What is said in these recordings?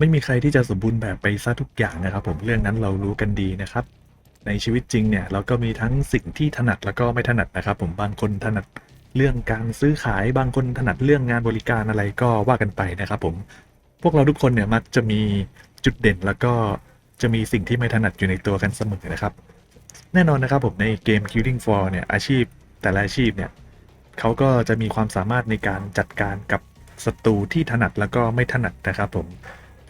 ไม่มีใครที่จะสมบูรณ์แบบไปซะทุกอย่างนะครับ ผมเรื่องนั้นเรารู้กันดีนะครับ ในชีวิตจริงเนี่ยเราก็มีทั้งสิ่งที่ถนัดแล้วก็ไม่ถนัดนะครับ ผมบางคนถนัดเรื่องการซื้อขายบางคนถนัดเรื่องงานบริการอะไรก็ว่ากันไปนะครับ ผมพวกเราทุกคนเนี่ยมักจะมีจุดเด่นแล้วก็จะมีสิ่งที่ไม่ถนัดอยู่ในตัวกันเสมอนะครับ แน่นอนนะครับผมในเกม Killing Floor เนี่ยอาชีพแต่ละอาชีพเนี่ยเขาก็จะมีความสามารถในการจัดการกับศัตรูที่ถนัดแล้วก็ไม่ถนัดนะครับผม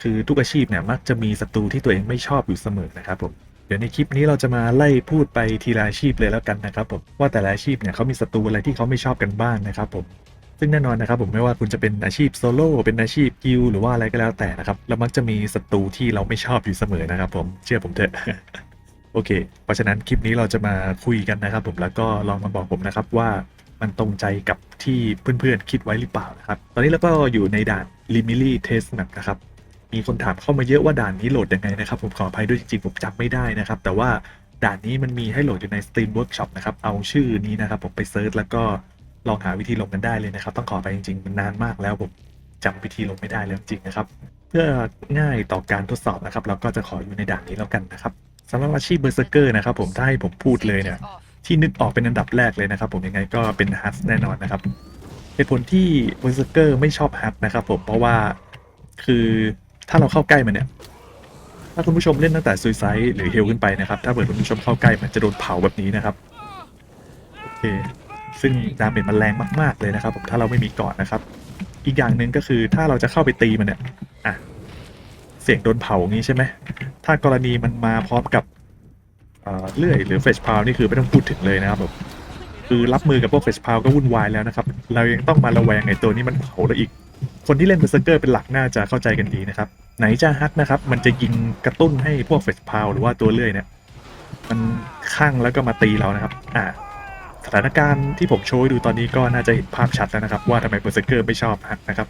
คือทุกอาชีพเนี่ยมักจะมีศัตรูที่ตัวเองไม่ชอบอยู่เสมอนะครับผมเดี๋ยวในคลิปนี้เราจะมาไล่พูดไปทีละอาชีพเลยแล้วกันนะครับผมว่าแต่ละอาชีพเนี่ยเขามีศัตรูอะไรที่เขาไม่ชอบกันบ้างนะครับผมซึ่งแน่นอนนะครับผมไม่ว่าคุณจะเป็นอาชีพโซโล่เป็นอาชีพกิลหรือว่าอะไรก็แล้วแต่นะครับแล้วมักจะมีศัตรูที่เราไม่ชอบอยู่เสมอนะครับผมเชื่อผมเถอะโอเค เพราะฉะนั้นคลิปนี้เราจะมาคุยกันนะครับผมแล้วก็ลองมาบอกผมนะครับว่ามันตรงใจกับที่เพื่อนๆคิดไว้หรือเปล่านะครับ ตอนนี้เราก็อยู่ในด่าน l i m i l y Test Map นะครับ มีคนถามเข้ามาเยอะว่าด่านนี้โหลดยังไงนะครับ ผมขออภัยด้วยจริงๆผมจำไม่ได้นะครับ แต่ว่าด่านนี้มันมีให้โหลดอยู่ใน Steam Workshop นะครับ เอาชื่อนี้นะครับ ผมไปเซิร์ชแล้วก็ลองหาวิธีลงกันได้เลยนะครับ ต้องขอไปจริงๆมันนานมากแล้วผมจำวิธีลงไม่ได้แล้วจริงนะครับ เพื่อง่ายต่อการทดสอบนะครับ เราก็จะขออยู่ในด่านนี้แล้วกันนะครับสำหรับอาชีพเบอร์เซอร์เกอร์นะครับ ผมถ้าให้ผมพูดเลยเนี่ยที่นึกออกเป็นอันดับแรกเลยนะครับ ผมยังไงก็เป็นฮัทแน่นอนนะครับเหตุผลที่เบอร์เซอร์เกอร์ไม่ชอบฮัทนะครับ ผมเพราะว่าคือ ถ้าเราเข้าใกล้มันเนี่ย ถ้าคุณผู้ชมเล่นตั้งแต่ซูซ d ด์หรือเฮลขึ้นไปนะครับ ถ้าเกิดคุณผู้ชมเข้าใกล้มันจะโดนเผาแบบนี้นะครับ โอเค ซึ่งดาเมจมันแรงมาก ๆ เลยนะครับผมถ้าเราไม่มีเกาะนะครับ อีกอย่างหนึ่งก็คือถ้าเราจะเข้าไปตีมันเนี่ยอะเสียงโดนเผาอย่างนี้ใช่ไหม ถ้ากรณีมันมาพร้อมกับเลื่อยหรือเฟชพาวนี่คือไม่ต้องพูดถึงเลยนะครับผมคือรับมือกับพวกเฟชพาวก็วุ่นวายแล้วนะครับ เรายังต้องมาระแวงไอ้ตัวนี้มันเผาเราอีก คนที่เล่นเบอร์เซอร์เกอร์เป็นหลักน่าจะเข้าใจกันดีนะครับ ไหนจะฮักนะครับ มันจะยิงกระตุ้นให้พวกเฟชพาวหรือว่าตัวเลื่อยเนี่ย มันข้างแล้วก็มาตีเรานะครับ อ่า สถานการณ์ที่ผมโชว์ดูตอนนี้ก็น่าจะเห็นภาพชัดแล้วนะครับ ว่าทำไมเบอร์เซอร์เกอร์ไม่ชอบฮักนะครับ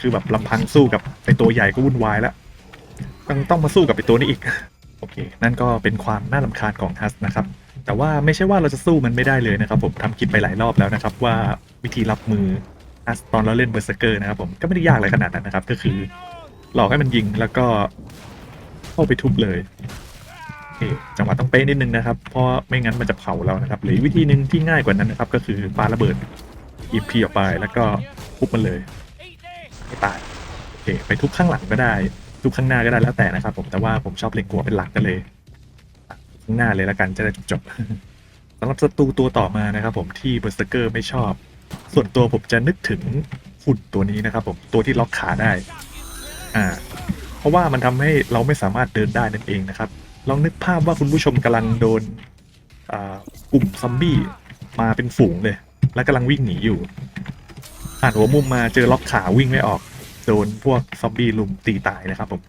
คือแบบลำพังสู้กับไอตัวใหญ่ก็วุ่นวายแล้วต้องต้องมาสู้กับไอตัวนี้อีก โอเค นั่นก็เป็นความน่าลำคาญของฮัสนะครับแต่ว่าไม่ใช่ว่าเราจะสู้มันไม่ได้เลยนะครับ ผมทำคลิปไปหลายรอบแล้วนะครับ ว่าวิธีรับมือ ตอนเราเล่นเบอร์เซเกอร์นะครับผมก็ไม่ได้ยากอะไรขนาดนั้นนะครับ ก็คือ หลอกให้มันยิงแล้วก็เข้าไปทุบเลยจังหวะต้องเป๊ะนิดนึงนะครับ เพราะไม่งั้นมันจะเผาเรานะครับ หรือวิธีหนึ่งที่ง่ายกว่านั้นนะครับ ก็คือปาระเบิดอีพีออกไปแล้วก็ทุบมันเลยไม่ตายโอเคไปทุบข้างหลังก็ได้ ทุบข้างหน้าก็ได้แล้วแต่นะครับ ผมแต่ว่าผมชอบเล็งหัวเป็นหลักกันเลยข้างหน้าเลยแล้วกันจะได้จบๆสำหรับศัตรูตัวต่อมานะครับ ผมที่เบอร์เซเกอร์ไม่ชอบ ส่วนตัวผมจะนึกถึงหุ่นตัวนี้นะครับผมตัวที่ล็อกขาได้อ่าเพราะว่ามันทำให้เราไม่สามารถเดินได้นั่นเองนะครับ ลองนึกภาพว่าคุณผู้ชมกำลังโดนอ่ากลุ่มซอมบี้มาเป็นฝูงเลย แล้วกำลังวิ่งหนีอยู่ผ่านหัวมุมมาเจอล็อกขาวิ่งไม่ออกโดนพวกซอมบี้ลุมตีตายนะครับผม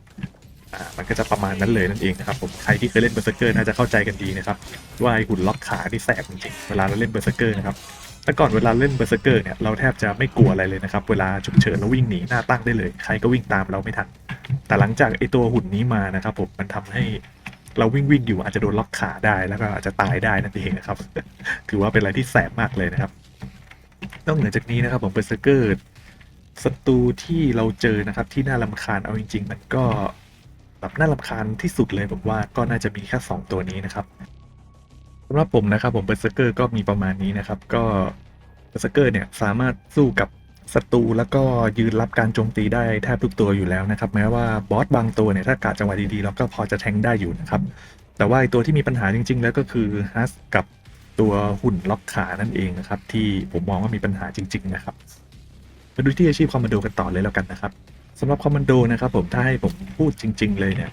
อ่ามันก็จะประมาณนั้นเลยนั่นเองนะครับผมใครที่เคยเล่นเบอร์เซอร์เกอร์น่าจะเข้าใจกันดีนะครับว่าไอ้หุ่นล็อกขาที่แสบจริงเวลาเราเล่นเบอร์เซอร์เกอร์นะครับ แต่ก่อนเวลาเล่นเบอร์เซอร์เกอร์เนี่ยเราแทบจะไม่กลัวอะไรเลยนะครับ เวลาฉุกเฉินเราวิ่งหนีหน้าตั้งได้เลย ใครก็วิ่งตามเราไม่ทัน แต่หลังจากไอตัวหุ่นนี้มานะครับผมมันทำให้เราวิ่งวิ่งอยู่อาจจะโดนล็อกขาได้แล้วก็อาจจะตายได้นั่นเองนะครับ ถือว่าเป็นอะไรที่แสบมากเลยนะครับนอกเหนือจากนี้นะครับผมเบอร์เซอร์เกอร์ศัตรูที่เราเจอนะครับที่น่ารำคาญเอาจริง ๆ มันก็แบบน่ารำคาญที่สุดเลยผมว่าก็น่าจะมีแค่สองตัวนี้นะครับำหรับผมนะครับผมเบอร์เซอร์เกอร์ก็มีประมาณนี้นะครับ ก็เบอร์เซอร์เกอร์เนี่ยสามารถสู้กับศัตรูแล้วก็ยืนรับการโจมตีได้แทบทุกตัวอยู่แล้วนะครับ แม้ว่าบอสบางตัวเนี่ยถ้ากาดจังหวะดีๆเราก็พอจะแทงได้อยู่นะครับ แต่ว่าตัวที่มีปัญหาจริง ๆ แล้วก็คือฮัสกับตัวหุ่นล็อกขานั่นเองนะครับ ที่ผมมองว่ามีปัญหาจริง ๆ นะครับ มาดูที่อาชีพคอมมานโดกันต่อเลยแล้วกันนะครับสำหรับคอมมานโดนะครับผมถ้าให้ผมพูดจริง ๆ เลยเนี่ย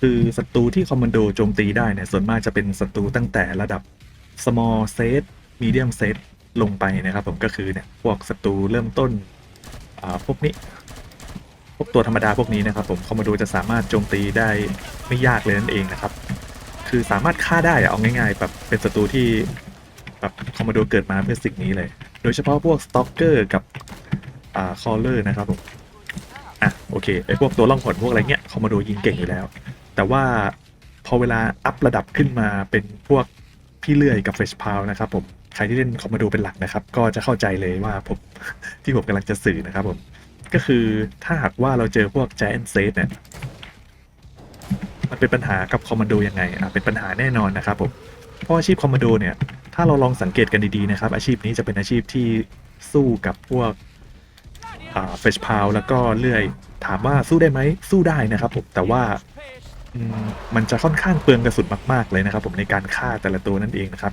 คือศัตรูที่คอมมานโดโจมตีได้เนี่ยส่วนมากจะเป็นศัตรูตั้งแต่ระดับ small set medium set ลงไปนะครับผมก็คือเนี่ยพวกศัตรูเริ่มต้นอ่าพวกนี้ พวกตัวธรรมดาพวกนี้นะครับผมคอมมานโดจะสามารถโจมตีได้ไม่ยากเลยนั่นเองนะครับ คือสามารถฆ่าได้อะเอาง่ายๆแบบเป็นศัตรูที่แบบคอมมานโดเกิดมาเพื่อสิ่งนี้เลย โดยเฉพาะพวกสต็อกเกอร์กับอ่าคอลเลอร์นะครับผมอะโอเคไอพวกตัวล่องหนพวกอะไรเงี้ยคอมมานโดยิงเก่งอยู่แล้ว แต่ว่าพอเวลาอัพระดับขึ้นมาเป็นพวกพี่เลื่อยกับเฟชพาวนะครับผมใครที่เล่นคอมมานโดเป็นหลักนะครับ ก็จะเข้าใจเลยว่าผมที่ผมกำลังจะสื่อนะครับผมก็คือถ้าหากว่าเราเจอพวก Giant s a t เนี่ยมันเป็นปัญหากับคอมมานโดยังไงอะเป็นปัญหาแน่นอนนะครับผมเพราะอาชีพคอมมานโดเนี่ย ถ้าเราลองสังเกตกันดีๆนะครับ อาชีพนี้จะเป็นอาชีพที่สู้กับพวกอ่าเฟชพาวแล้วก็เลื่อย ถามว่าสู้ได้ไหมสู้ได้นะครับผมแต่ว่า มันจะค่อนข้างเปลืองกระสุนมากๆเลยนะครับ ผมในการฆ่าแต่ละตัวนั่นเองนะครับ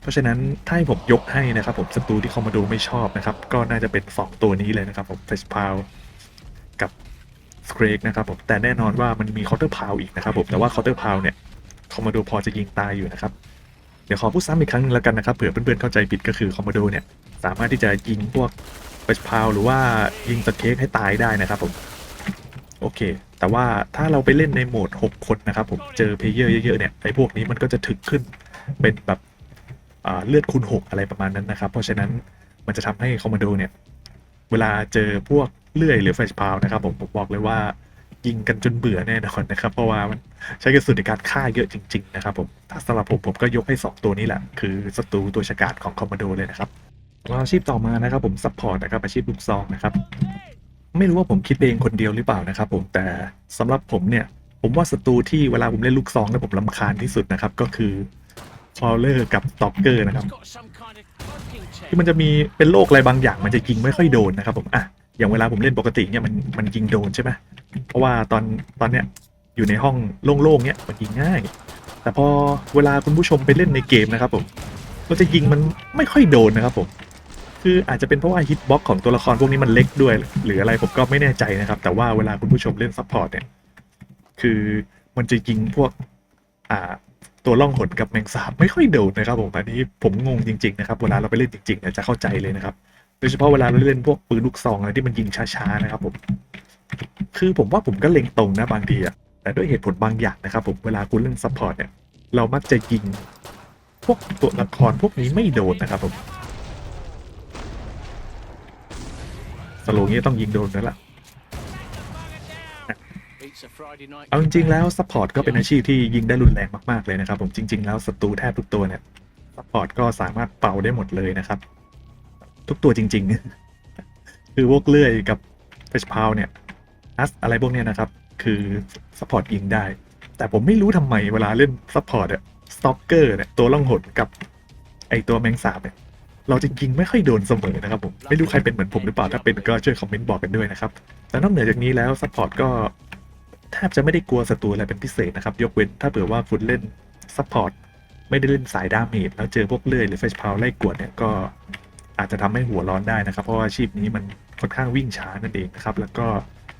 เพราะฉะนั้นถ้าให้ผมยกให้นะครับ ผมศัตรูที่คอมมานโดไม่ชอบนะครับ ก็น่าจะเป็นสองตัวนี้เลยนะครับ ผมเฟชพาวกับสเ a รกนะครับ ผมแต่แน่นอนว่ามันมีเคาน์เตอร์พาวอีกนะครับ ผมแต่ว่าเคาน์เตอร์พาวเนี่ยคอมม d โดพอจะยิงตายอยู่นะครับเดี๋ยวขอพูดซ้ำอีกครั้งหนึงแล้วกันนะครับเผื่อเพื่อนๆเข้าใจผิดก็คือคอมม d โดเนี่ยสามารถที่จะยิงพวกเฟชพาวหรือว่ายิงสเค้กให้ตายได้นะครับ ผม โอเค แต่ว่าถ้าเราไปเล่นในโหมด 6 คนนะครับ ผมเจอเพลเยอร์เยอะๆเนี่ยไอ้พวกนี้มันก็จะถึกขึ้นเป็นแบบเลือดคูณ 6 อะไรประมาณนั้นนะครับ เพราะฉะนั้นมันจะทำให้คอมม d โดเนี่ย เวลาเจอพวกเลื่อยหรือแฟชพาวนะครับผมผมบอกเลยว่ายิงกันจนเบื่อแน่นอนนะครับ เพราะว่ามันใช้กระสุนในการฆ่าเยอะจริง ๆ นะครับผมถ้าสำหรับผมผมก็ยกให้ 2 ตัวนี้แหละ คือศัตรูตัวฉกาจของคอมมานโดเลยนะครับอาชีพต่อมานะครับผมซัพพอร์ตนะครับอาชีพลูกซองนะครับ ไม่รู้ว่าผมคิดเองคนเดียวหรือเปล่านะครับผมแต่สำหรับผมเนี่ย ผมว่าศัตรูที่เวลาผมเล่นลูกซองแล้วผมลำคาญที่สุดนะครับ ก็คือฟอลเลอร์กับสตอกเกอร์นะครับคือมันจะมีเป็นโรคอะไรบางอย่างมันจะยิงไม่ค่อยโดนนะครับ ผมอะอย่างเวลาผมเล่นปกติเนี่ยมันมันยิงโดนใช่ไหมเพราะว่าตอนตอนเนี้ยอยู่ในห้องโล่งๆเนี่ยมันยิงง่าย แต่พอเวลาคุณผู้ชมไปเล่นในเกมนะครับผมเราจะยิงมันไม่ค่อยโดนนะครับผม คืออาจจะเป็นเพราะว่าฮิตบ็อกของตัวละครพวกนี้มันเล็กด้วย หรืออะไรผมก็ไม่แน่ใจนะครับ แต่ว่าเวลาคุณผู้ชมเล่นซัพพอร์ตเนี่ย คือมันจะยิงพวกอ่าตัวล่องหนกับแมงสาบไม่ค่อยโดดนะครับผมอันนี้ผมงงจริงๆนะครับเวลาเราไปเล่นจริงๆเนี่ยจะเข้าใจเลยนะครับโดยเฉพาะเวลาเราเล่นพวกปืนลูกซองอะไรที่มันยิงช้าๆนะครับผมคือผมว่าผมก็เล็งตรงนะบางทีอะแต่ด้วยเหตุผลบางอย่างนะครับผมเวลาคุณเล่นซัพพอร์ตเนี่ยเรามักจะยิงพวกตัวละครพวกนี้ไม่โดนนะครับผม สโลว์งี้ต้องยิงโดนแล้วล่ะเอาจริงๆแล้วซัพพอร์ตก็เป็นอาชีพที่ยิงได้รุนแรงมากๆเลยนะครับ ผมจริง ๆ แล้วศัตรูแทบทุกตัวเนี่ยซัพพอร์ตก็สามารถเป่าได้หมดเลยนะครับ ทุกตัวจริง ๆ คือพวกเลื่อยกับเฟชพาวเนี่ยอัสอะไรพวกเนี้ยนะครับ คือซัพพอร์ตยิงได้ แต่ผมไม่รู้ทำไมเวลาเล่นซัพพอร์ตอะสต็อกเกอร์เนี่ยตัวล่องหนกับไอตัวแมงสาบเนี่ย เราจะยิงไม่ค่อยโดนเสมอนะครับผม ไม่รู้ใครเป็นเหมือนผมหรือเปล่า ถ้าเป็นก็ช่วยคอมเมนต์บอกกันด้วยนะครับ แต่นอกเหนือจากนี้แล้วซัพพอร์ตก็แทบจะไม่ได้กลัวศัตรูอะไรเป็นพิเศษนะครับ ยกเว้นถ้าเผื่อว่าคุณเล่นซัพพอร์ตไม่ได้เล่นสายดาเมจแล้วเจอพวกเลื่อยหรือเฟชพาวไล่กวดเนี่ยก็อาจจะทำให้หัวร้อนได้นะครับ เพราะว่าอาชีพนี้มันค่อนข้างวิ่งช้านั่นเองนะครับ แล้วก็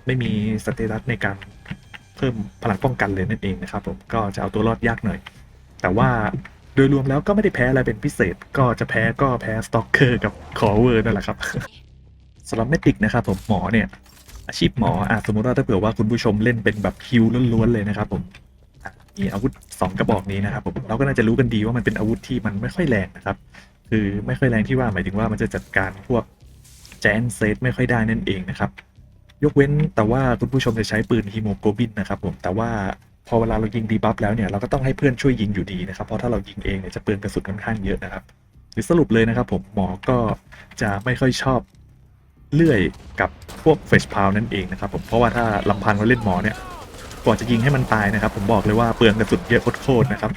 ไม่มีสเตตัสในการเพิ่มพลังป้องกันเลยนั่นเองนะครับผมก็จะเอาตัวรอดยากหน่อย แต่ว่า โดยรวมแล้วก็ไม่ได้แพ้อะไรเป็นพิเศษ ก็จะแพ้ก็แพ้สต็อกเกอร์กับคอเวอร์นั่นแหละครับสำหรับเมติกนะครับผมหมอเนี่ย อาชีพหมออะสมมติว่าถ้าเผื่อว่าคุณผู้ชมเล่นเป็นแบบคิวล้วนๆเลยนะครับผมมีอาวุธ 2 กระบอกนี้นะครับผมเราก็น่าจะรู้กันดีว่ามันเป็นอาวุธที่มันไม่ค่อยแรงนะครับ คือไม่ค่อยแรงที่ว่าหมายถึงว่ามันจะจัดการพวกแจนเซตไม่ค่อยได้นั่นเองนะครับ ยกเว้นแต่ว่าคุณผู้ชมจะใช้ปืนฮีโมโกลบินนะครับผมแต่ว่า พอเวลาเรายิงดีบัฟแล้วเนี่ยเราก็ต้องให้เพื่อนช่วยยิงอยู่ดีนะครับ เพราะถ้าเรายิงเองเนี่ยจะเปลืองกระสุนค่อนข้างเยอะนะครับหรือสรุปเลยนะครับผมหมอก็จะไม่ค่อยชอบเลื่อยกับพวกเฟชพาวนั่นเองนะครับผมเพราะว่าถ้าลำพังเราเล่นหมอเนี่ยกว่าจะยิงให้มันตายนะครับ ผมบอกเลยว่าเปลืองกระสุนเยอะโคตรนะครับ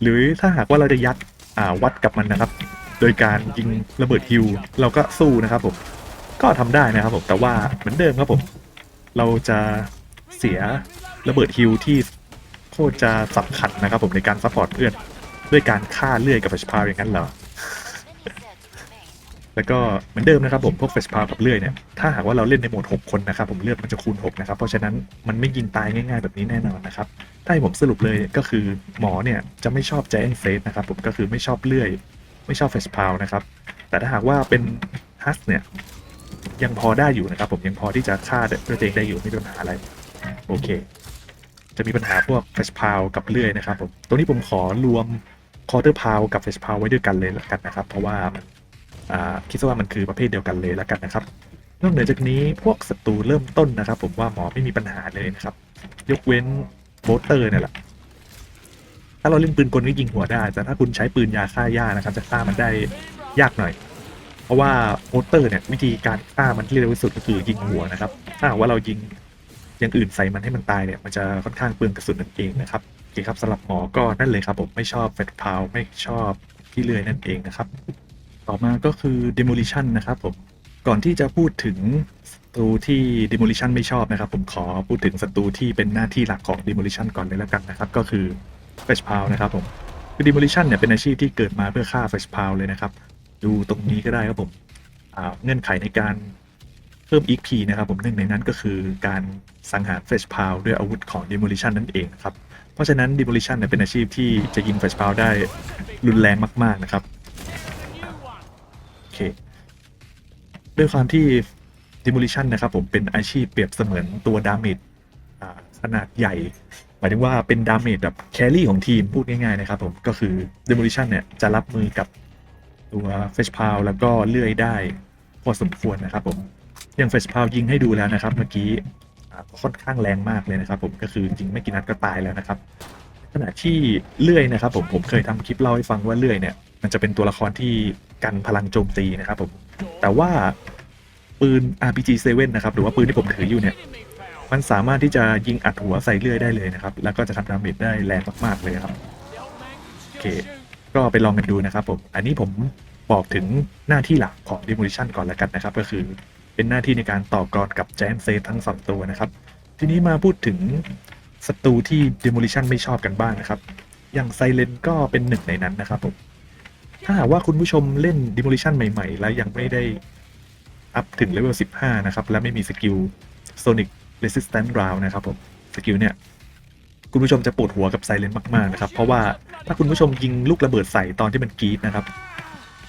หรือถ้าหากว่าเราจะยัดวัดกับมันนะครับ โดยการยิงระเบิดฮิวเราก็สู้นะครับผมก็ทำได้นะครับผมแต่ว่าเหมือนเดิมครับผม เราจะเสีย ระเบิดฮิวที่โคตรจะสำคัญนะครับผมในการซัพพอร์ตเพื่อนด้วยการฆ่าเลื่อยกับเฟชพาวอย่างนั้นเหรอ แล้วก็เหมือนเดิมนะครับผมพวกเฟสพาวกับเลื่อยเนี่ย ถ้าหากว่าเราเล่นในโหมด 6 คนนะครับผมเลือดมันจะคูณ 6 นะครับ เพราะฉะนั้นมันไม่ยิงตายง่ายๆแบบนี้แน่นอนนะครับ ถ้าให้ผมสรุปเลยก็คือหมอเนี่ยจะไม่ชอบ Giant f a c e นะครับผมก็คือไม่ชอบเลื่อย ไม่ชอบเฟสพาวนะครับ แต่ถ้าหากว่าเป็นฮัสเนี่ยยังพอได้อยู่นะครับผมยังพอที่จะฆ่าด้วยตัวเองได้อยู่ไม่มีปัญหาอะไร โอเค จะมีปัญหาพวกเฟสพาวกับเลื่อยนะครับผมตัวนี้ผมขอรวมคอร์เตอร์พาวกับเฟสพาวไว้ด้วยกันเลยละกันนะครับ เพราะว่าคิดซะว่ามันคือประเภทเดียวกันเลยล้วกันนะครับนอกเหนือจากนี้พวกศัตรูเริ่มต้นนะครับ ผมว่าหมอไม่มีปัญหาเลยนะครับ ยกเว้นโบเตอร์เนี่ยแหละถ้าเราเล่นปืนกลก็ยิงหัวได้ แต่ถ้าคุณใช้ปืนยาฆ่าหญ้านะครับ จะฆ่ามันได้ยากหน่อย เพราะว่าโมเตอร์เนี่ยวิธีการฆ่ามันที่เร็วที่สุดก็คือยิงหัวนะครับ ถ้าว่าเรายิง อย่างอื่นใส่มันให้มันตายเนี่ยมันจะค่อนข้างเปลืองกระสุนนั่นเองนะครับโอเคครับสำหรับหมอก็นั่นเลยครับผมไม่ชอบเฟดพาวไม่ชอบที่เลื่อยนั่นเองนะครับ ต่อมาก็คือ demolition นะครับผมก่อนที่จะพูดถึงศัตรูที่ demolition ไม่ชอบนะครับ ผมขอพูดถึงศัตรูที่เป็นหน้าที่หลักของ demolition ก่อนเลยแล้วกันนะครับ ก็คือ fresh p o w นะครับผมคือ demolition เนี่ยเป็นอาชีพที่เกิดมาเพื่อฆ่า fresh p o w เลยนะครับ ดูตรงนี้ก็ได้ครับผมเงื่อนไขในการ เพิ่ม EP นะครับผมหนึ่งในนั้นก็คือการสังหาร fresh p o w ด้วยอาวุธของ demolition นั่นเองครับ เพราะฉะนั้น demolition เนี่ยเป็นอาชีพที่จะยิง fresh p o w ได้รุนแรงมาก ๆนะครับโอเคด้วยความที่ demolition นะครับผมเป็นอาชีพเปรียบเสมือนตัวดาเมจขนาดใหญ่ หมายถึงว่าเป็นดาเมจแบบแครี่ของทีมพูดง่ายๆนะครับผมก็คือ demolition เนี่ยจะรับมือกับตัว f e s h p o w แล้วก็เลื่อยได้พอสมควรนะครับผม อย่าง f e s h p o w ยิงให้ดูแล้วนะครับ เมื่อกี้อ่าค่อนข้างแรงมากเลยนะครับผมก็คือยิงไม่กี่นัดก็ตายแล้วนะครับขณะที่เลื่อยนะครับ ผมผมเคยทำคลิปเล่าให้ฟังว่าเลื่อยเนี่ย มันจะเป็นตัวละครที่กันพลังโจมตีนะครับผมแต่ว่าปืน RPG 7นะครับหรือว่าปืนที่ผมถืออยู่เนี่ย มันสามารถที่จะยิงอัดหัวใส่เลื่อยได้เลยนะครับ แล้วก็จะทำดาเมจได้แรงมากๆเลยครับโอเค ก็ไปลองกันดูนะครับผมอันนี้ผมบอกถึงหน้าที่หลักของ Demolition ก่อนแล้วกันนะครับ ก็คือ เป็นหน้าที่ในการต่อกรกับ Giant Safe ทั้งสองตัวนะครับ ทีนี้มาพูดถึงศัตรูที่ Demolition ไม่ชอบกันบ้างนะครับ อย่างไซเลนก็เป็นหนึ่งในนั้นนะครับผมถ้าหากว่าคุณผู้ชมเล่น Demolition ใหม่ๆ แล้วยังไม่ได้อัพถึงเลเวล 15 นะครับ และไม่มีสกิล Sonic Resistance Round นะครับผมสกิลเนี่ย คุณผู้ชมจะปวดหัวกับไซเลนมากๆนะครับ เพราะว่าถ้าคุณผู้ชมยิงลูกระเบิดใส่ตอนที่มันกรีดนะครับ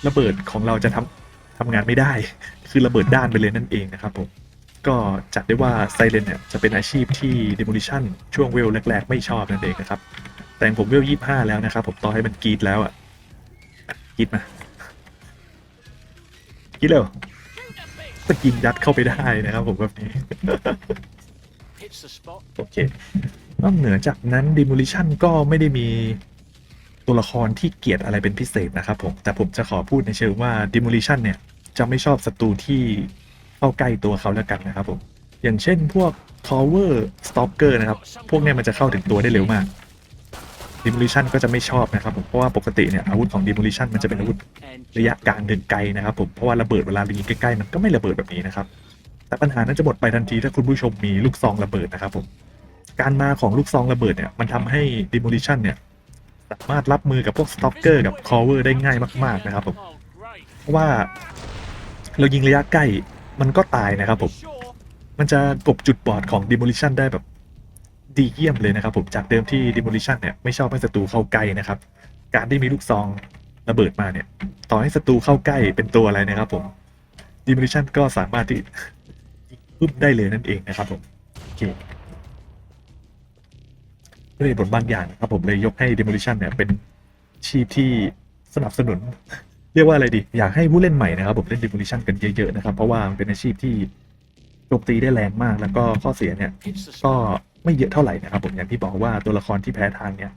ระเบิดของเราจะทำ ทำงานไม่ได้ คือระเบิดด้านไปเลยนั่นเองนะครับผม ก็จัดได้ว่าไซเลนเนี่ยจะเป็นอาชีพที่ Demolition ช่วงเวลแรกๆ ไม่ชอบนั่นเองนะครับ แต่ผมเวลยี่ห้าแล้วนะครับผมต่อให้มันกรีดแล้วอะกรีดมากรีดเร็วสกินยัดเข้าไปได้นะครับผมแบบนี้โอเคนอกเหนือจากนั้น Demolition ก็ไม่ได้มี ตัวละครที่เกลียดอะไรเป็นพิเศษนะครับผม แต่ผมจะขอพูดในเชิงว่า Demolition เนี่ย จะไม่ชอบศัตรูที่เข้าใกล้ตัวเขาแล้วกันนะครับผม อย่างเช่นพวก Cover Stalker นะครับ พวกเนี้ยมันจะเข้าถึงตัวได้เร็วมาก Demolition ก็จะไม่ชอบนะครับผม เพราะว่าปกติเนี่ยอาวุธของ Demolition มันจะเป็นอาวุธระยะกลางเดินไกลนะครับผม เพราะว่าระเบิดเวลายิงใกล้ๆมันก็ไม่ระเบิดแบบนี้นะครับ แต่ปัญหานั้นจะหมดไปทันทีถ้าคุณผู้ชมมีลูกซองระเบิดนะครับผม การมาของลูกซองระเบิดเนี่ยมันทำให้ demolition เนี่ย สามารถรับมือกับพวก stalker กับ cover ได้ง่ายมาก ๆนะครับผมเพราะว่าเรายิงระยะใกล้มันก็ตายนะครับผมมันจะกบจุดบอดของ demolition ได้แบบดีเยี่ยมเลยนะครับผมจากเดิมที่ demolition เนี่ยไม่ชอบให้ศัตรูเข้าใกล้นะครับ การที่มีลูกซองระเบิดมาเนี่ย ต่อให้ศัตรูเข้าใกล้เป็นตัวอะไรนะครับผม demolition ก็สามารถที่ยิงปุ๊บได้เลยนั่นเองนะครับผมโอเค ด้วยเหตุผลบางอย่างนะครับผมเลยยกให้ demolition เนี่ยเป็นชีพที่สนับสนุน เรียกว่าอะไรดี อยากให้ผู้เล่นใหม่นะครับผมเล่น demolition กันเยอะๆนะครับ เพราะว่ามันเป็นอาชีพที่โจมตีได้แรงมากแล้วก็ข้อเสียเนี่ยก็ไม่เยอะเท่าไหร่นะครับผมอย่างที่บอกว่าตัวละครที่แพ้ทางเนี่ย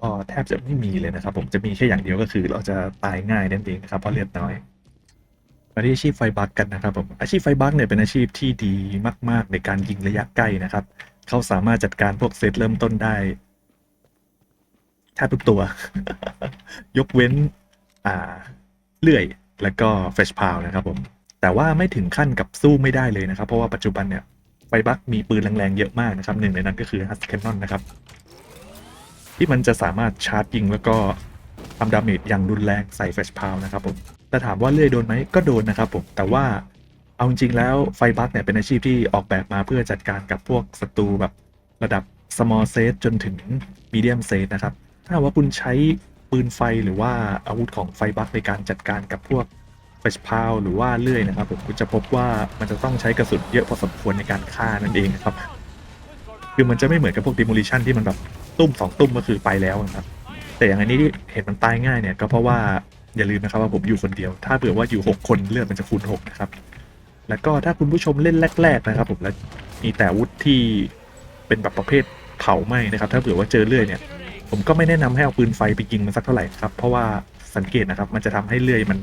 ก็แทบจะไม่มีเลยนะครับ ผมจะมีแค่อย่างเดียวก็คือเราจะตายง่ายนั่นเองนะครับเพราะเลือดน้อยมาที่อาชีพไฟบักกันนะครับผมอาชีพไฟบักเนี่ยเป็นอาชีพที่ดีมาก ๆ ในการยิงระยะใกล้นะครับ เขาสามารถจัดการพวกเซตเริ่มต้นได้แทบทุกตัว ยกเว้น อ่า เลื่อย แล้วก็เฟชพาวนะครับผม แต่ว่าไม่ถึงขั้นกับสู้ไม่ได้เลยนะครับ เพราะว่าปัจจุบันเนี่ย ไฟบัคมีปืนแรงๆ เยอะมากนะครับ หนึ่งในนั้นก็คือฮัสแคนนอนนะครับ ที่มันจะสามารถชาร์จยิงแล้วก็ทำดาเมจอย่างรุนแรงใส่แฟชพาวนะครับผมแต่ถามว่าเลื่อยโดนไหมก็โดนนะครับผม แต่ว่า เอาจริงๆแล้วไฟบัคเนี่ยเป็นอาชีพที่ออกแบบมาเพื่อจัดการกับพวกศัตรูแบบระดับ small set จนถึง medium set นะครับ ถ้าว่าคุณใช้ปืนไฟหรือว่าอาวุธของไฟบัคในการจัดการกับพวกเฟชพาวหรือว่าเลื่อยนะครับผมคุณจะพบว่ามันจะต้องใช้กระสุนเยอะพอสมควรในการฆ่านั่นเองครับ คือมันจะไม่เหมือนกับพวก demolition ที่มันแบบตุ้มสองตุ้มก็คือไปแล้วนะครับ แต่อย่างอันนี้ที่เห็นมันตายง่ายเนี่ยก็เพราะว่าอย่าลืมนะครับว่าผมอยู่คนเดียว ถ้าเผื่อว่าอยู่ 6 คนเลือดมันจะคูณ6นะครับ แล้วก็ถ้าคุณผู้ชมเล่นแรก ๆนะครับ ผมแล้วมีแต่วุธที่เป็นแบบประเภทเผาไหม้นะครับ ถ้าเผื่อว่าเจอเลื่อยเนี่ย ผมก็ไม่แนะนำให้เอาปืนไฟไปยิงมันสักเท่าไหร่ครับ เพราะว่าสังเกตนะครับมันจะทำให้เลื่อยมัน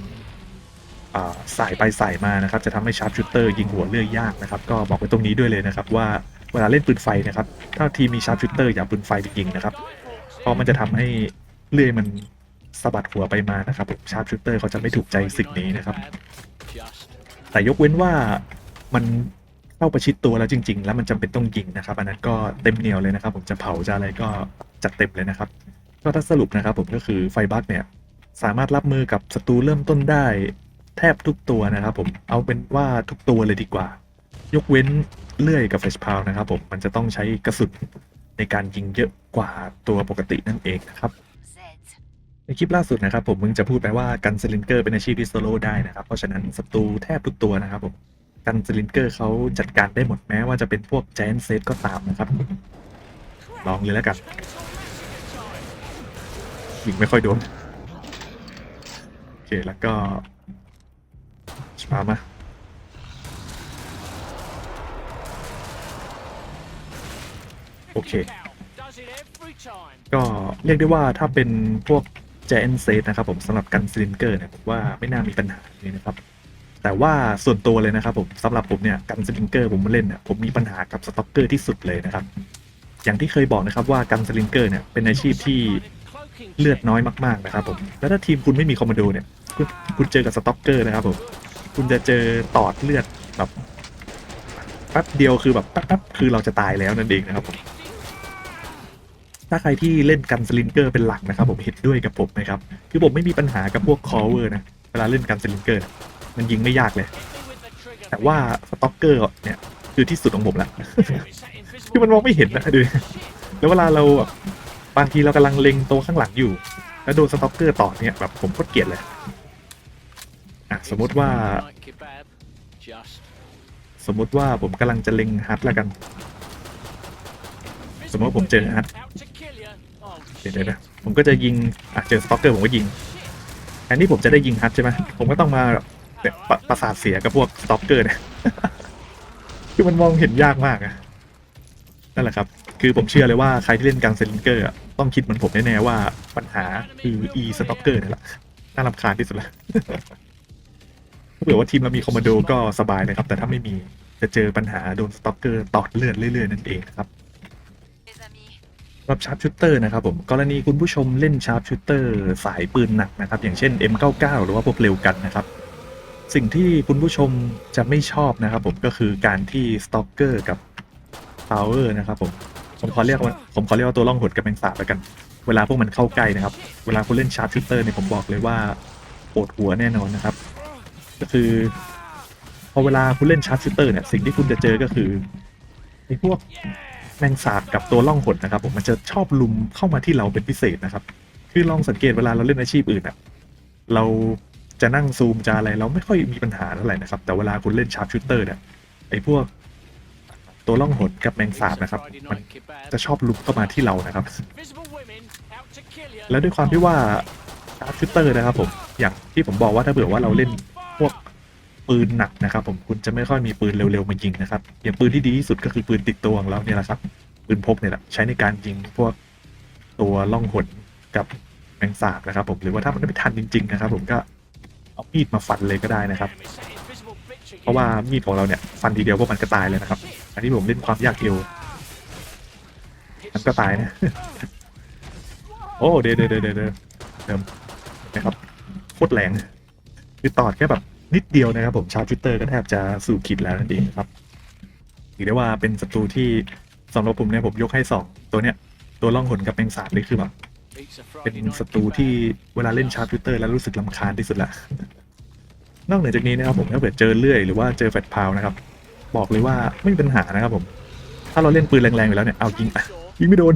สายไปสายมานะครับ จะทำให้ชาร์ปชูเตอร์ยิงหัวเลื่อยยากนะครับ ก็บอกไว้ตรงนี้ด้วยเลยนะครับว่าเวลาเล่นปืนไฟนะครับถ้าทีมมีชาร์ปชูเตอร์อย่าปืนไฟไปยิงนะครับเพราะมันจะทำให้เลื่อยมันสะบัดหัวไปมานะครับชาร์ปชูเตอร์เขาจะไม่ถูกใจสิ่งนี้นะครับ แต่ยกเว้นว่ามันเข้าประชิดตัวแล้วจริง ๆ แล้วมันจำเป็นต้องยิงนะครับ อันนั้นก็เต็มเหนียวเลยนะครับ ผมจะเผาจะอะไรก็จัดเต็มเลยนะครับ ก็ถ้าสรุปนะครับผมก็คือไฟบัคเนี่ยสามารถรับมือกับศัตรูเริ่มต้นได้แทบทุกตัวนะครับ ผมเอาเป็นว่าทุกตัวเลยดีกว่า ยกเว้นเลื่อยกับเฟชพาวนะครับผมมันจะต้องใช้กระสุนในการยิงเยอะกว่าตัวปกตินั่นเองนะครับ ในคลิปล่าสุดนะครับผมมึงจะพูดไปว่ากันสลิงเกอร์เป็นอาชีพที่โซโล่ได้นะครับ เพราะฉะนั้นศัตรูแทบทุกตัวนะครับผมกันสลิงเกอร์เขาจัดการได้หมดแม้ว่าจะเป็นพวกแจนเซตก็ตามนะครับ ลองเลยแล้วกันยิงไม่ค่อยโดนโอเคแล้วก็สปามาโอเค ก็เรียกได้ว่าถ้าเป็นพวก แจนเซตนะครับผมสำหรับกันซิลินเกอร์เนี่ยผมว่าไม่น่ามีปัญหาเลยนะครับแต่ว่าส่วนตัวเลยนะครับผมสำหรับผมเนี่ยกันซิลินเกอร์ผมมาเล่นเนี่ยผมมีปัญหากับสต็อกเกอร์ที่สุดเลยนะครับ อย่างที่เคยบอกนะครับว่ากันซิลินเกอร์เนี่ยเป็นอาชีพที่เลือดน้อยมากๆนะครับผมแล้วถ้าทีมคุณไม่มีคอมมานโดเนี่ยคุณคุณเจอกับสต็อกเกอร์นะครับผมคุณจะเจอตอดเลือดแบบแป๊บเดียวคือแบบแป๊บๆคือเราจะตายแล้วนั่นเองนะครับผม ถ้าใครที่เล่นกันสลิงเกอร์เป็นหลักนะครับผมเห็นด้วยกับผมไหมครับ คือผมไม่มีปัญหากับพวกคอเวอร์นะ เวลาเล่นกันสลิงเกอร์ มันยิงไม่ยากเลย แต่ว่าสต็อกเกอร์เนี่ยคือที่สุดของผมละคือมันมองไม่เห็นนะดูดิแล้วเวลาเราบางทีเรากำลังเล็งตัวข้างหลังอยู่ แล้วโดนสต็อกเกอร์ต่อเนี่ยแบบผมโคตรเกลียดเลยอะสมมติว่า สมมติว่าผมกำลังจะเล็งฮัทแล้วกัน สมมติว่าผมเจอฮัท ดี๋ยวเดี๋ยวนะผมก็จะยิงอะเจอสต็อกเกอร์ผมก็ยิงแทนที่ผมจะได้ยิงฮัทใช่ไหมผมก็ต้องมาแบบปประสาทเสียกับพวกสต็อกเกอร์เนี่ยคือมันมองเห็นยากมากอะนั่นแหละครับ คือผมเชื่อเลยว่าใครที่เล่นกังเซนเกอร์ต้องคิดเหมือนผมแน่ๆว่าปัญหาคือ e สต็อกเกอร์นี่แหละน่ารำคาญที่สุดละถ้าเผื่อว่าทีมเรามีคอมมานโดก็สบายนะครับ แต่ถ้าไม่มีจะเจอปัญหาโดนสต็อกเกอร์ตอดเลือดเรื่อยๆนั่นเองนะครับ รับชาร์ปชูเตอร์นะครับผมกรณีคุณผู้ชมเล่นชาร์ปชูเตอร์สายปืนหนักนะครับ อย่างเช่น M99 หรือว่าพวกเร็วกันนะครับ สิ่งที่คุณผู้ชมจะไม่ชอบนะครับผมก็คือการที่สต็อกเกอร์กับพาวเวอร์นะครับผมผมขอเรียกว่าผมขอเรียกว่าตัวล่องหนกับแมงสาบแล้วกัน เวลาพวกมันเข้าใกล้นะครับ เวลาคุณเล่นชาร์ปชูเตอร์เนี่ยผมบอกเลยว่าปวดหัวแน่นอนนะครับ ก็คือ พอเวลาคุณเล่นชาร์ปชูเตอร์เนี่ยสิ่งที่คุณจะเจอก็คือไอ้พวก แมงสาบกับตัวล่องหนนะครับผมมันจะชอบลุมเข้ามาที่เราเป็นพิเศษนะครับ คือลองสังเกตเวลาเราเล่นอาชีพอื่นอะเราจะนั่งซูมจะอะไรเราไม่ค่อยมีปัญหาเท่าไหร่นะครับ แต่เวลาคุณเล่นชาร์ปชูเตอร์เนี่ยไอ้พวกตัวล่องหนกับแมงสาบนะครับ มันจะชอบลุมเข้ามาที่เรานะครับ แล้วด้วยความที่ว่าชาร์ปชูเตอร์นะครับผมอย่างที่ผมบอกว่าถ้าเผื่อว่าเราเล่นพวก ปืนหนักนะครับ ผมคุณจะไม่ค่อยมีปืนเร็วๆมายิงนะครับอย่างปืนที่ดีที่สุดก็คือปืนติดตัวของเราเนี่ยแหละครับปืนพกเนี่ยแหละใช้ในการยิงพวกตัวล่องหนกับแมงสาบนะครับผมหรือว่าถ้ามันไม่ทันจริง ๆ นะครับ ผมก็เอามีดมาฟันเลยก็ได้นะครับ เพราะว่ามีดของเราเนี่ยฟันทีเดียวพวกมันก็ตายเลยนะครับ อันนี้ผมเล่นความยากเอว Hits มันก็ตายนะโอ้เดี๋ยวเดี๋ยวเดี๋ยวเดี๋ยวเดนะครับโคตรแรงคือตอดแค่แบบ นิดเดียวนะครับผมชาร์จชูเตอร์ก็แทบจะสู่ขีดแล้วนั่นเองครับถือได้ว่าเป็นศัตรูที่สำหรับผมเนี่ยผมยกให้สองตัวเนี้ยตัวล่องหนกับแมงสาบนี่คือแบบเป็นศัตรูที่เวลาเล่นชาร์ปชูเตอร์แล้วรู้สึกลำคาญที่สุดละนอกเหนือจากนี้นะครับผมถ้าเกิดเจอเลื่อยหรือว่าเจอแฟลชพาวนะครับ บอกเลยว่าไม่มีปัญหานะครับผม ถ้าเราเล่นปืนแรงๆอยู่แล้วเนี่ยเอายิงอะยิงไม่โดน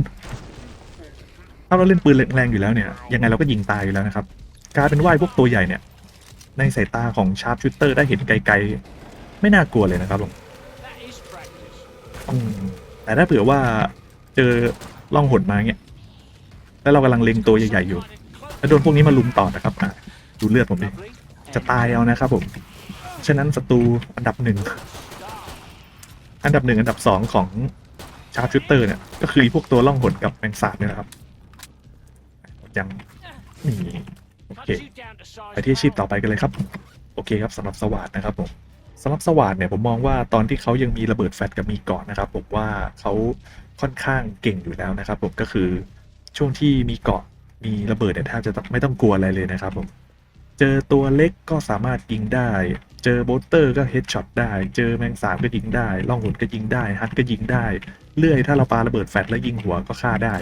ถ้าเราเล่นปืนแรงๆอยู่แล้วเนี่ยยังไงเราก็ยิงตายอยู่แล้วนะครับกลายเป็นว่าไอ้พวกตัวใหญ่เนี่ย ในสายตาของชาร์ปชูเตอร์ได้เห็นไกลๆ ไม่น่ากลัวเลยนะครับผมแต่ถ้าเผื่อว่าเจอล่องหนมาเงี้ยแล้วเรากำลังเล็งตัวใหญ่ๆอยู่ แล้วโดนพวกนี้มาลุมต่อนะครับดูเลือดผมดิ จะตายเอานะครับผม ฉะนั้นศัตรูอันดับหนึ่ง อันดับหนึ่งอันดับสองของชาร์ปชูเตอร์เนี่ย ก็คือพวกตัวล่องหนกับแมงสาบเนี่ยนะครับยังนี่ เคไปที่อาชีพต่อไปกันเลยครับ โอเคครับสำหรับสวัสดนะครับผมสำหรับสวัสดเนี่ยผมมองว่าตอนที่เขายังมีระเบิดแฟลชกับมีเกาะนะครับ ผมว่าเขาค่อนข้างเก่งอยู่แล้วนะครับ ผมก็คือช่วงที่มีเกาะมีระเบิดเนี่ยแทบจะต้องไม่ต้องกลัวอะไรเลยนะครับผมเจอตัวเล็กก็สามารถยิงได้ เจอโบลเตอร์ก็เฮดช็อตได้ เจอแมงสาบก็ยิงได้ ล่องหนก็ยิงได้ ฮัทก็ยิงได้ เลื่อยถ้าเราปาระเบิดแฟลชแล้วยิงหัวก็ฆ่าได้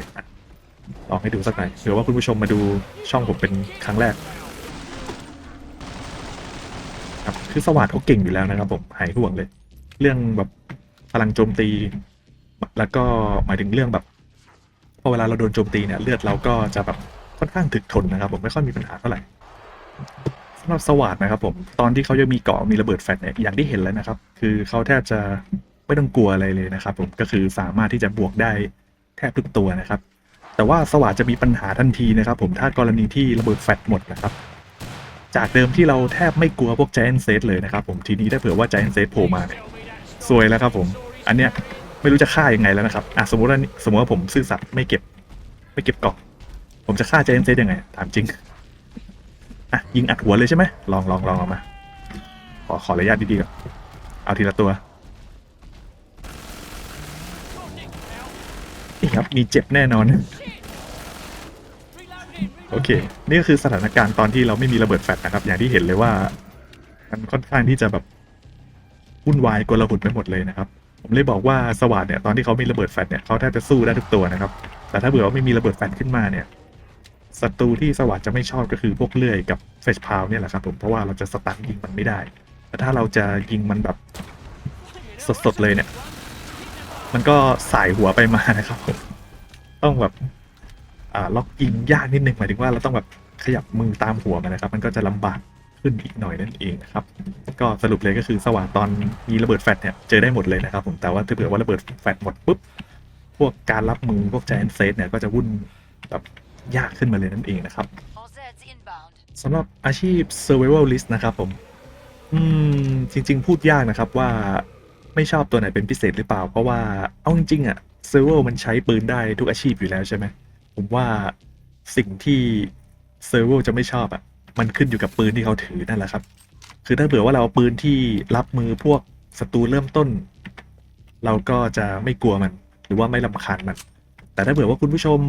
ลองให้ดูสักหน่อยเผื่อว่าคุณผู้ชมมาดูช่องผมเป็นครั้งแรกครับคือสวัสดเขาเก่งอยู่แล้วนะครับผมหายห่วงเลย เรื่องแบบพลังโจมตี แล้วก็หมายถึงเรื่องแบบพอเวลาเราโดนโจมตีเนี่ยเลือดเราก็จะแบบค่อนข้างถึกทนนะครับ ผมไม่ค่อยมีปัญหาเท่าไหร่สำหรับสวัสดนะครับผมตอนที่เขายังมีเกาะมีระเบิดแฟลชเนี่ยอย่างที่เห็นแล้วนะครับ คือเขาแทบจะไม่ต้องกลัวอะไรเลยนะครับ ผมก็คือสามารถที่จะบวกได้แทบทุกตัวนะครับ แต่ว่าสวัสดจะมีปัญหาทันทีนะครับ ผมถ้ากรณีที่ระเบิดแฟลชหมดนะครับ จากเดิมที่เราแทบไม่กลัวพวก Giant s e t เลยนะครับ ผมทีนี้ถ้าเผื่อว่า Giant s e t โผล่มาเนี่ยซวยแล้วครับผม อันเนี้ยไม่รู้จะฆ่ายังไงแล้วนะครับอะสมมติว่าสมมติว่าผมซื่อสัตย์ไม่เก็บ ไม่เก็บกล่องผมจะฆ่า Giant s e t ยังไง ถามจริงอะยิงอัดหัวเลยใช่ไหมลองลองลองเอามาขอขอระยะดีๆก่อนเอาทีละตัวนี่ครับมีเจ็บแน่นอน โอเค นี่ก็คือสถานการณ์ตอนที่เราไม่มีระเบิดแฟลชนะครับ อย่างที่เห็นเลยว่า มันค่อนข้างที่จะแบบวุ่นวายกลาหุดไปหมดเลยนะครับ ผมเลยบอกว่าสวัสดเนี่ยตอนที่เขามีระเบิดแฟลชเนี่ยเขาแทบจะสู้ได้ทุกตัวนะครับ แต่ถ้าเผื่อว่าไม่มีระเบิดแฟลชขึ้นมาเนี่ยศัตรูที่สวัสดจะไม่ชอบก็คือพวกเลื่อยกับเฟชพาวเนี่ยแหละครับผมเพราะว่าเราจะสตันยิงมันไม่ได้แต่ถ้าเราจะยิงมันแบบสดๆเลยเนี่ย มันก็สายหัวไปมานะครับผมต้องแบบ ล็อกยิงยากนิดนึงหมายถึงว่าเราต้องแบบขยับมือตามหัวมันนะครับ มันก็จะลำบากขึ้นอีกหน่อยนั่นเองนะครับ ก็สรุปเลยก็คือสว่างตอนมีระเบิดแฟลชเนี่ยเจอได้หมดเลยนะครับผมแต่ว่าถ้าเผื่อว่าระเบิดแฟลชหมดปุ๊บพวกการรับมือพวกแจนเซตเนี่ยก็จะวุ่นแบบยากขึ้นมาเลยนั่นเองนะครับสำหรับอาชีพ survivalist นะครับผม อืม จริง ๆ พูดยากนะครับว่าไม่ชอบตัวไหนเป็นพิเศษหรือเปล่า เพราะว่าเอาจริงๆอะ survival มันใช้ปืนได้ทุกอาชีพอยู่แล้วใช่ไหม ผมว่าสิ่งที่ survival จะไม่ชอบอะมันขึ้นอยู่กับปืนที่เขาถือนั่นแหละครับ คือถ้าเผื่อว่าเราเอาปืนที่รับมือพวกศัตรูเริ่มต้น เราก็จะไม่กลัวมัน หรือว่าไม่ลำคาญมัน แต่ถ้าเผื่อว่าคุณผู้ชม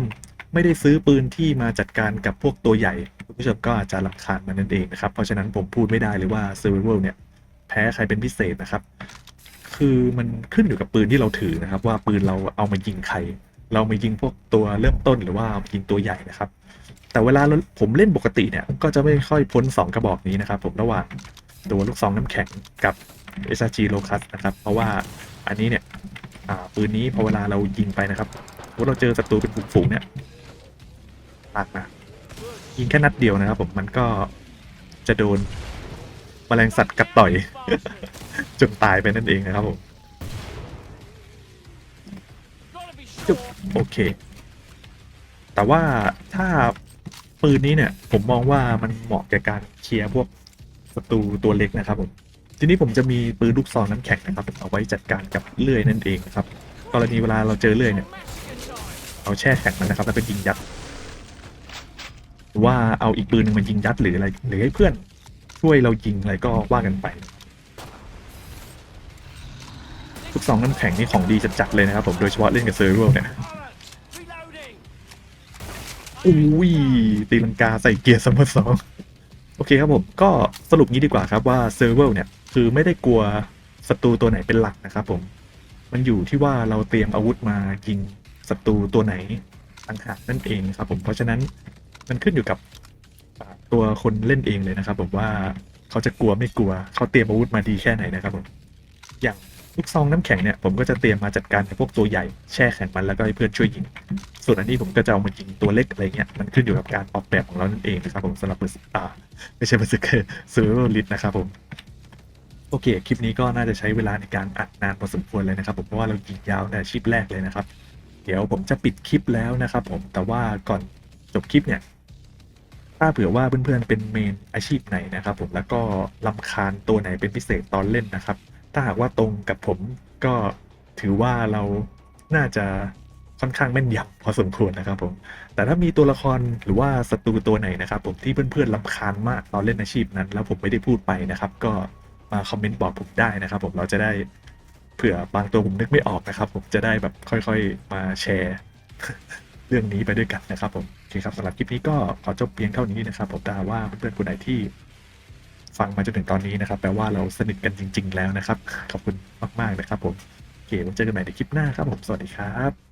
ไม่ได้ซื้อปืนที่มาจัดการกับพวกตัวใหญ่ คุณผู้ชมก็อาจจะลำคาญมันนั่นเองนะครับ เพราะฉะนั้นผมพูดไม่ได้เลยว่า survival เนี่ยแพ้ใครเป็นพิเศษนะครับ คือมันขึ้นอยู่กับปืนที่เราถือนะครับ ว่าปืนเราเอามายิงใคร เรามายิงพวกตัวเริ่มต้นหรือว่ายิงตัวใหญ่นะครับ แต่เวลาผมเล่นปกติเนี่ย ก็จะไม่ค่อยพ้น 2 กระบอกนี้นะครับผมระหว่างตัวลูกซองน้ำแข็งกับ SRG l o c u s นะครับ เพราะว่าอันนี้เนี่ยปืนนี้พอเวลาเรายิงไปนะครับสมมติเราเจอศัตรูเป็นฝูงเนี่ยลากมายิงแค่นัดเดียวนะครับ ผมมันก็จะโดนแมลงสัตว์กัดต่อยจนตายไปนั่นเองนะครับผม จุบโอเค แต่ว่าถ้าปืนนี้เนี่ย ผมมองว่ามันเหมาะแก่การเคลียร์พวกศัตรูตัวเล็กนะครับผมทีนี้ผมจะมีปืนลูกซองน้ำแข็งนะครับเอาไว้จัดการกับเลื่อยนั่นเองนะครับ กรณีเวลาเราเจอเลื่อยเนี่ย เอาแช่แข็งมันนะครับแล้วก็นยิงยัดว่าเอาอีกปืนหนึ่งมายิงยัดหรืออะไรหรือให้เพื่อนช่วยเรายิงอะไรก็ว่ากันไป ลูกซองน้ำแข็งนี่ของดีจัดๆเลยนะครับผมโดยเฉพาะเล่นกับเซอร์เวลเนี่ยอุ้ยตีลังกาใส่เกียร์ซัมเมอร์สองโอเคครับผมก็สรุปงี้ดีกว่าครับว่าเซอร์เวลเนี่ยคือไม่ได้กลัวศัตรูตัวไหนเป็นหลักนะครับผมมันอยู่ที่ว่าเราเตรียมอาวุธมายิงศัตรูตัวไหนต่างหากนั่นเองครับผมเพราะฉะนั้นมันขึ้นอยู่กับตัวคนเล่นเองเลยนะครับผมว่าเขาจะกลัวไม่กลัวเขาเตรียมอาวุธมาดีแค่ไหนนะครับผมอย่าง ลูกซองน้ำแข็งเนี่ยผมก็จะเตรียมมาจัดการกับพวกตัวใหญ่แช่แข็งมันแล้วก็ให้เพื่อนช่วยยิง ส่วนอันนี้ผมก็จะเอามายิงตัวเล็กอะไรเงี้ยมันขึ้นอยู่กับการออกแบบของเรานั่นเองนะครับผมสำหรับเบอร์สอ่าไม่ใช่เบอร์สเกอร์ซูเปอร์ลิทนะครับผมโอเค คลิปนี้ก็น่าจะใช้เวลาในการอัดนานพอสมควรเลยนะครับผมเพราะว่าเรายิงยาวแต่ชิปแรกเลยนะครับ เดี๋ยวผมจะปิดคลิปแล้วนะครับผมแต่ว่าก่อนจบคลิปเนี่ยถ้าเผื่อว่าเพื่อนๆเป็นเมนอาชีพไหนนะครับผมแล้วก็ลำคาญตัวไหนเป็นพิเศษตอนเล่นนะครับ ถ้าหากว่าตรงกับผมก็ถือว่าเราน่าจะค่อนข้างแม่นยำพอสมควรนะครับผม แต่ถ้ามีตัวละครหรือว่าศัตรูตัวไหนนะครับ ผมที่เพื่อนๆลำคาญมากตอนเล่นอาชีพนั้น แล้วผมไม่ได้พูดไปนะครับ ก็มาคอมเมนต์บอกผมได้นะครับ ผมเราจะได้เผื่อบางตัวผมนึกไม่ออกนะครับ ผมจะได้แบบค่อยๆมาแชร์ เรื่องนี้ไปด้วยกันนะครับผมโอเคครับสำหรับคลิปนี้ก็ขอจบเพียงเท่านี้นะครับ ผมถ้าว่าเพื่อนๆคนไหนที่ ฟังมาจนถึงตอนนี้นะครับแปลว่าเราสนิทกันจริง ๆ แล้วนะครับ ขอบคุณมากๆนะครับผมโอเคไว้เจอกันใหม่ในคลิปหน้าครับผมสวัสดีครับ